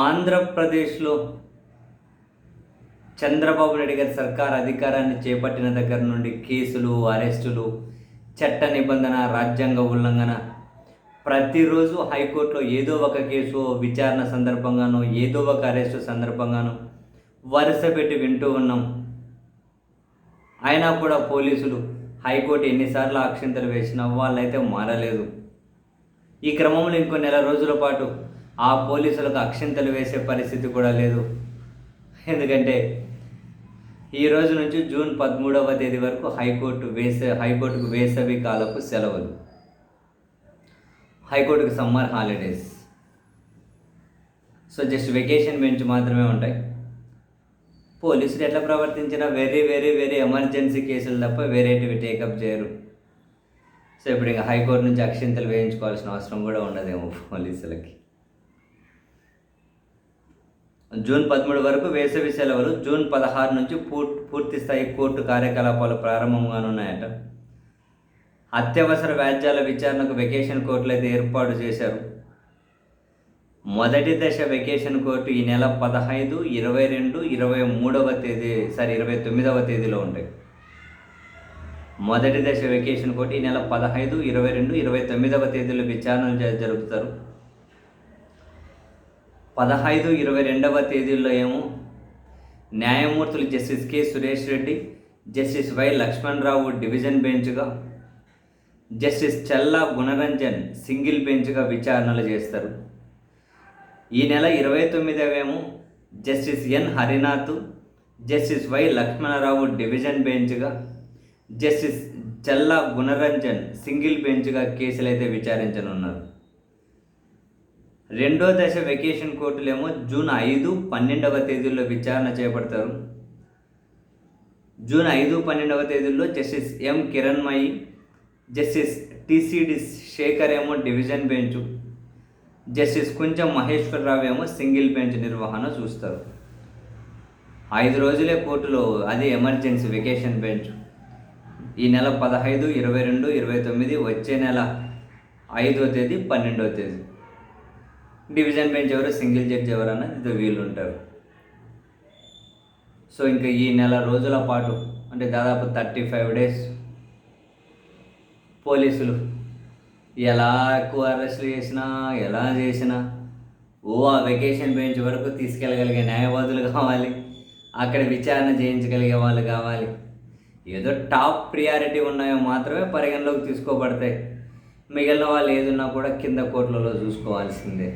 ఆంధ్రప్రదేశ్లో చంద్రబాబు నాయుడు గారి సర్కార్ అధికారాన్ని చేపట్టిన దగ్గర నుండి కేసులు అరెస్టులు చట్ట నిబంధన రాజ్యాంగ ఉల్లంఘన. ప్రతిరోజు హైకోర్టులో ఏదో ఒక కేసు విచారణ సందర్భంగానో ఏదో ఒక అరెస్టు సందర్భంగానో వరుస పెట్టి వింటూ ఉన్నాం. అయినా కూడా పోలీసులు హైకోర్టు ఎన్నిసార్లు అక్షింతలు వేసినా వాళ్ళైతే మారలేదు. ఈ క్రమంలో ఇంకో నెల రోజుల పాటు ఆ పోలీసులకు అక్షింతలు వేసే పరిస్థితి కూడా లేదు. ఎందుకంటే ఈ రోజు నుంచి జూన్ పదమూడవ తేదీ వరకు హైకోర్టు వేసే హైకోర్టుకు వేసవి కాలపు సెలవులు. హైకోర్టుకు summer holidays. So just vacation bench మాత్రమే ఉంటాయి. పోలీసులు ఎట్లా ప్రవర్తించినా వెరీ వెరీ వెరీ ఎమర్జెన్సీ కేసులు తప్ప వేరేటివి టేకప్ చేయరు. సో ఇప్పుడు ఇంకా హైకోర్టు నుంచి అక్షింతలు వేయించుకోవాల్సిన అవసరం కూడా ఉండదేమో పోలీసులకి. జూన్ పదమూడు వరకు వేసవి సెలవులు జూన్ పదహారు నుంచి పూర్తి పూర్తి స్థాయి కోర్టు కార్యకలాపాలు ప్రారంభంగానున్నాయట. అత్యవసర వ్యాజ్యాల విచారణకు వెకేషన్ కోర్టులు అయితే ఏర్పాటు చేశారు. మొదటి దశ వెకేషన్ కోర్టు ఈ నెల పదహైదు ఇరవై రెండు ఇరవై మూడవ తేదీ సారీ ఇరవై తొమ్మిదవ తేదీలో ఉంటాయి. మొదటి దశ వెకేషన్ కోర్టు ఈ నెల పదహైదు ఇరవై రెండు ఇరవై తొమ్మిదవ తేదీలో విచారణలు జ- జరుపుతారు. పదహైదు ఇరవై రెండవ తేదీల్లో ఏమో న్యాయమూర్తులు justice K Suresh Reddy justice Y Lakshmanarao division బెంచ్గా justice Challa Gunaranjan single బెంచ్గా విచారణలు చేస్తారు. ఈ నెల ఇరవై తొమ్మిదవేమో justice N Harinath justice Y Lakshmanarao division బెంచ్గా justice Challa Gunaranjan single బెంచ్గా కేసులైతే విచారించనున్నారు. రెండో దశ వెకేషన్ కోర్టులేమో జూన్ ఐదు పన్నెండవ తేదీల్లో విచారణ చేపడతారు. జూన్ ఐదు పన్నెండవ తేదీల్లో justice M Kiranmayi justice T C D Shekhar ఏమో డివిజన్ బెంచ్ జస్టిస్ కొంచెం మహేశ్వరరావు ఏమో సింగిల్ బెంచ్ నిర్వహణ చూస్తారు. ఐదు రోజులే కోర్టులో అది ఎమర్జెన్సీ వెకేషన్ బెంచ్. ఈ నెల పదహైదు ఇరవై రెండు ఇరవై తొమ్మిది వచ్చే నెల ఐదో తేదీ పన్నెండవ తేదీ. డివిజన్ బెంచ్ ఎవరు సింగిల్ జడ్జ్ ఎవరు అన్నది వీళ్ళు ఉంటారు. సో ఇంకా ఈ నెల రోజుల పాటు అంటే దాదాపు థర్టీ ఫైవ్ డేస్ పోలీసులు ఎలా ఎక్కువ అరెస్టులు చేసినా ఎలా చేసినా ఓ ఆ వెకేషన్ బెంచ్ వరకు తీసుకెళ్ళగలిగే న్యాయవాదులు కావాలి అక్కడ విచారణ చేయించగలిగే వాళ్ళు కావాలి. ఏదో టాప్ ప్రియారిటీ ఉన్నాయో మాత్రమే పరిగణలోకి తీసుకోబడతాయి. మిగిలిన వాళ్ళు ఏదున్నా కూడా కింద కోట్లలో చూసుకోవాల్సిందే.